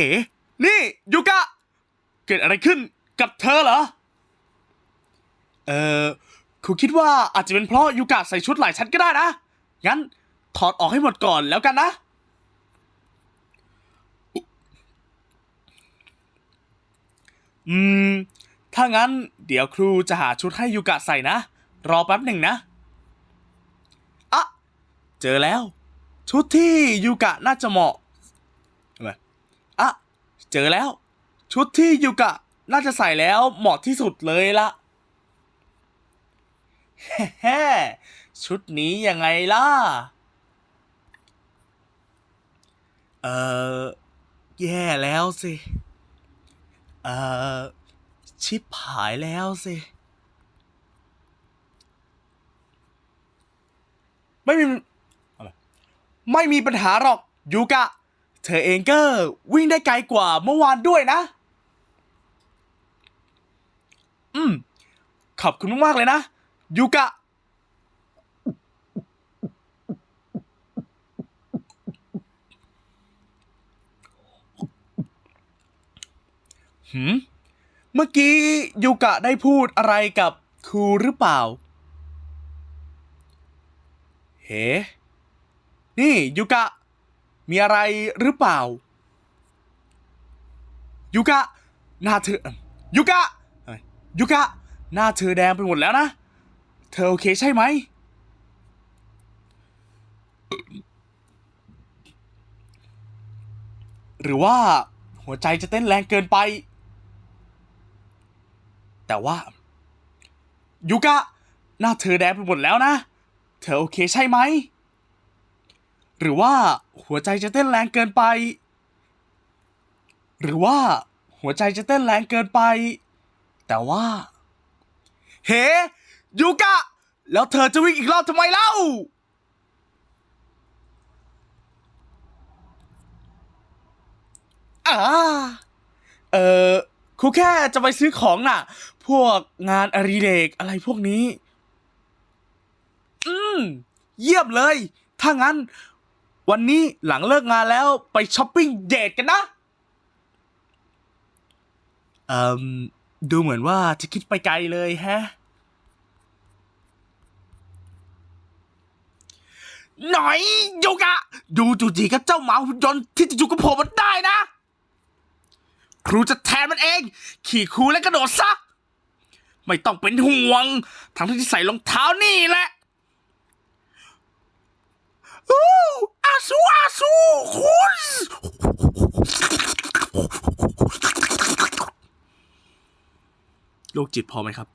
อ๋ นี่ยูกะ เกิดอะไรขึ้นกับเธอเหรอ เออครูคิดว่าอาจจะเป็นเพราะยูกะใส่ชุดหลายชั้นก็ได้นะ งั้นถอดออกให้หมดก่อนแล้วกันนะ อืม ถ้างั้นเดี๋ยวครูจะหาชุดให้ยูกะใส่นะ รอแป๊บหนึ่งนะ อะ เจอแล้ว ชุดที่ยูกะน่าจะเหมาะ อะเจอแล้ว ชุดที่ยูกะ น่าจะใส่แล้วเหมาะที่สุดเลยละแฮ่ชุดนี้ยังไงล่ะ เออแย่แล้วสิ เออชิบหายแล้วสิ ไม่มี ไม่มีปัญหาหรอกยูกะ เธอเองก็วิ่งได้ไกลกว่าเมื่อวานด้วยนะ อืม ขอบคุณมากๆเลยนะ ยูกะ หืม เมื่อกี้ยูกะได้พูดอะไรกับครูหรือเปล่า เฮ้ นี่ยูกะ มีอะไรหรือเปล่า ยูกะ หน้าเธอ ยูกะ ยูกะ หน้าเธอแดงไปหมดแล้วนะ เธอโอเคใช่ไหม หรือว่าหัวใจจะเต้นแรงเกินไป แต่ว่า ยูกะ หน้าเธอแดงไปหมดแล้วนะ เธอโอเคใช่ไหม หรือว่าหัวใจจะเต้นแรงเกินไป หรือว่าหัวใจจะเต้นแรงเกินไป แต่ว่า เฮยูกะ แล้วเธอจะวิ่งอีกรอบทำไมเล่า อ่า เออครูแค่จะไปซื้อของน่ะ พวกงานอริเรกอะไรพวกนี้ อืม เยี่ยมเลย ถ้างั้น วันนี้หลังเลิกงานแล้วไปช้อปปิ้งเดทกันนะเอ่มดูเหมือนว่าจะคิดไปไกลเลยแฮะ หน่อยโยกะ ดูจูจีกับเจ้าหมาหุ่นยนต์ที่จะอยู่กับผมมันได้นะ ครูจะแทนมันเอง ขี่ครูและกระโดดซะ ไม่ต้องเป็นห่วง ทั้งที่ใส่รองเท้านี่แหละ อาซูอาซูคุณโรคจิตพอไหมครับ